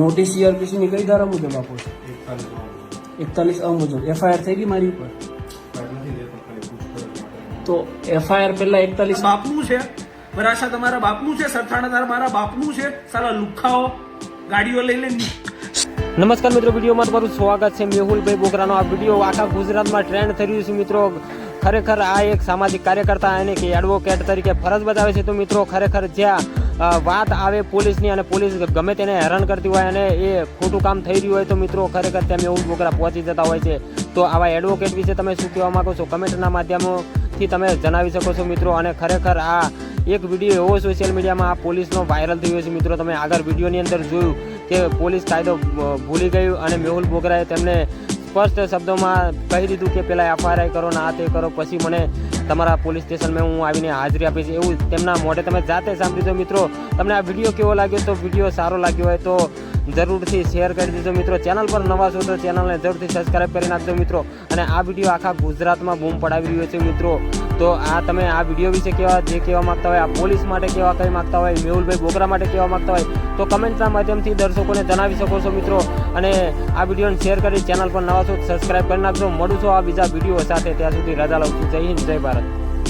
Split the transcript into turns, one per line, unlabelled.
Notice CrPC ની કઈ ધારા મુજબ આપો છો? એકતાલીસ અ મુજબ. એફઆઈઆર થઈ ગઈ મારી ઉપર? તો એફઆઈઆર પહેલા એકતાલીસ
બાપનું છે. વરાછા તમારા બાપનું છે. સરથાણા મારા બાપનું છે. સારા લુખાઓ. ગાડીઓ લઈ લઈને
નમસ્કાર મિત્રો વિડીયોમાં તમારું સ્વાગત છે. મેહુલભાઈ બોગરાનો આ વીડિયો આખા ગુજરાતમાં ટ્રેન્ડ થઈ રહ્યું છે મિત્રો. ખરેખર આ એક સામાજિક કાર્યકર્તા અને કે એડવોકેટ તરીકે ફરજ બજાવે છે. તો મિત્રો ખરેખર જ્યાં વાત આવે પોલીસની અને પોલીસ ગમે તેને હેરાન કરતી હોય અને એ ખોટું કામ થઈ રહ્યું હોય તો મિત્રો ખરેખર તેમ મેહુલ બોકરા પહોંચી જતા હોય છે. તો આવા એડવોકેટ વિશે તમે શું કહેવા માગો છો? કમેન્ટના માધ્યમોથી તમે જણાવી શકો છો મિત્રો અને ખરેખર આ એક વીડિયો એવો સોશિયલ મીડિયામાં આ પોલીસનો વાયરલ થયો છે મિત્રો. તમે આગળ વિડીયોની અંદર જોયું કે પોલીસ કાયદો ભૂલી ગયું અને મેહુલ બોગરાએ તેમને સ્પષ્ટ શબ્દોમાં કહી દીધું કે પેલા એફઆઈઆર કરો, ને આ તે કરો. પછી મને તમારા પોલીસ સ્ટેશનમાં હું આવીને હાજરી આપીશ. એવું તેમના મોઢે તમે જાતે સાંભળી દો મિત્રો, તમને આ વીડિયો કેવો લાગ્યો? તો વીડિયો સારો લાગ્યો હોય તો જરૂરથી શેર કરી દેજો મિત્રો. ચેનલ પર નવા છો તો ચેનલને જરૂરથી સબસ્ક્રાઈબ કરી નાખજો મિત્રો. અને આ વીડિયો આખા ગુજરાતમાં બૂમ પડાવી રહ્યો છે મિત્રો. તો આ તમે આ વીડિયો વિશે કેવા જે કહેવા માગતા હોય, આ પોલીસ માટે કેવા કંઈ માગતા હોય, મેહુલભાઈ બોગરા માટે કહેવા માગતા હોય, તો કમેન્ટના માધ્યમથી દર્શકોને જણાવી શકો છો મિત્રો. અને આ વિડીયોને શેર કરી ચેનલ પર નવા છો સબસ્ક્રાઇબ કરી નાખજો. મળું છું આ બીજા વીડિયો સાથે. ત્યાં સુધી રજા લઉં છું. જય હિન્દ, જય ભારત.